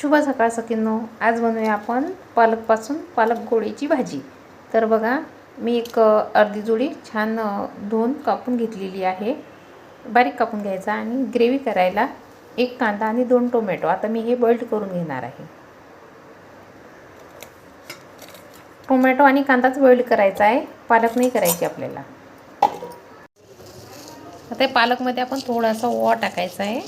शुभ सकाळ सकींनो आज बनवूया आपण पालकपासून पालक गोळीची भाजी. तर बघा मी एक अर्धी जोडी छान धुवून कापून घेतलेली आहे. बारीक कापून घ्यायचा आणि ग्रेव्ही करायला एक कांदा आणि दोन टोमॅटो. आता मी हे बॉइल्ड करून घेणार आहे. टोमॅटो आणि कांदाच बॉइल्ड करायचा आहे. पालक नाही करायची आपल्याला. आता पालकमध्ये आपण थोडासा ओवा टाकायचा आहे.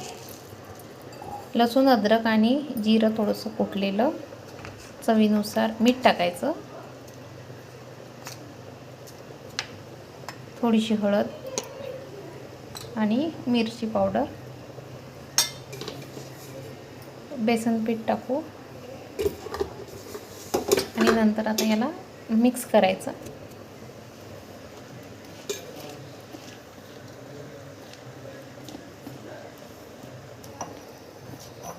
लसूण अद्रक आणि जिरं थोडंसं कुटलेलं चवीनुसार मीठ टाकायचं. थोडीशी हळद आणि मिरची पावडर. बेसन पीठ टाकू. आणि नंतर आता याला मिक्स करायचं.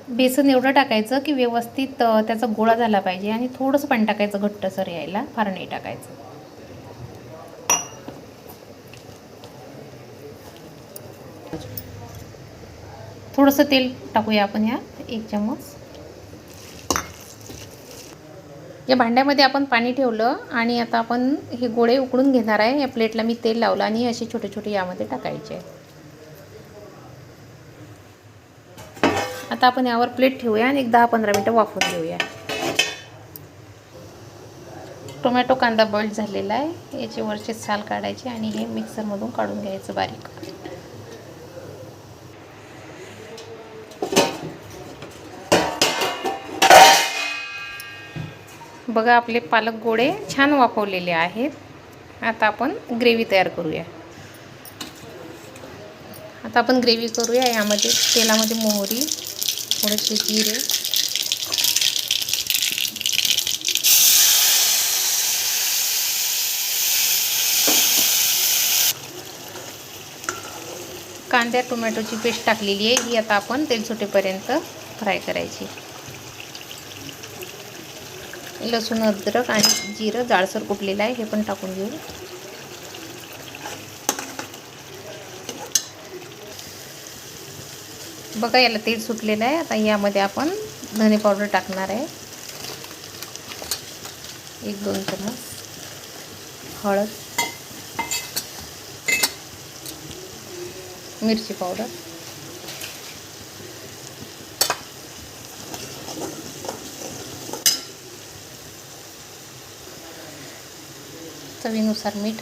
बेसन एवढं टाकायचं की व्यवस्थित त्याचा गोळा झाला पाहिजे आणि थोडंसं पाणी टाकायचं घट्टसर यायला फार नाही टाकायचं. थोडंसं तेल टाकूया आपण ह्या एक चम्मच. या भांड्यामध्ये आपण पाणी ठेवलं आणि आता आपण हे गोळे उकडून घेणार आहे. या प्लेटला मी तेल लावलं आणि असे छोटे छोटे यामध्ये टाकायचे. आता आपण यावर प्लेट ठेवूया आणि एक दहा पंधरा मिनटं वाफवून घेऊया. टोमॅटो कांदा बॉईल झालेला आहे. याचे वरचे साल काढायचे आणि हे मिक्सरमधून काढून घ्यायचं बारीक. बघा आपले पालक गोळे छान वाफवलेले आहेत. आता आपण ग्रेव्ही तयार करूया. आता आपण ग्रेव्ही करूया. यामध्ये तेलामध्ये मोहरी थोडेसे जिरे कांद्या टोमॅटोची पेस्ट टाकलेली आहे. ही आता आपण तेल सुटेपर्यंत फ्राय करायची. लसूण अद्रक आणि जिरं जाडसर कुटलेलं आहे हे पण टाकून घेऊ. बघा याला तेल सुटलेलं आहे. आता यामध्ये आपण धने पावडर टाकणार आहे. एक दोन चम्मच हळद मिरची पावडर चवीनुसार मीठ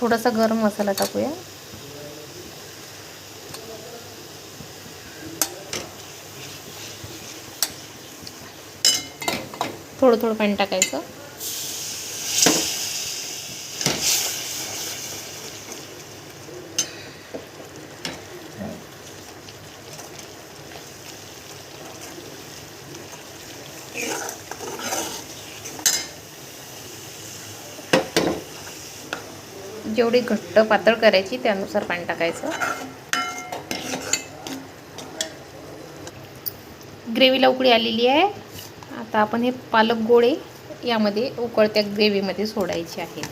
थोडासा गरम मसाला टाकूया. थोडं थोडं पाणी टाकायचं. जेवढी घट्ट पातळ करायची त्यानुसार पाणी टाकायचं. ग्रेव्हीला उकळी आलेली आहे. आता आपण हे पालक गोळे यामध्ये उकळत्या ग्रेव्हीमध्ये सोडायचे आहे.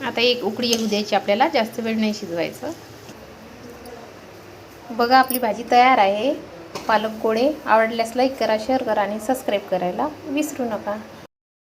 आता एक उकडी येऊ द्यायची आपल्याला जास्त वेळ नाही शिजवायचं. बघा आपली भाजी तयार आहे. पालक गोळे आवडल्यास लाईक करा शेअर करा आणि सबस्क्राईब करायला विसरू नका.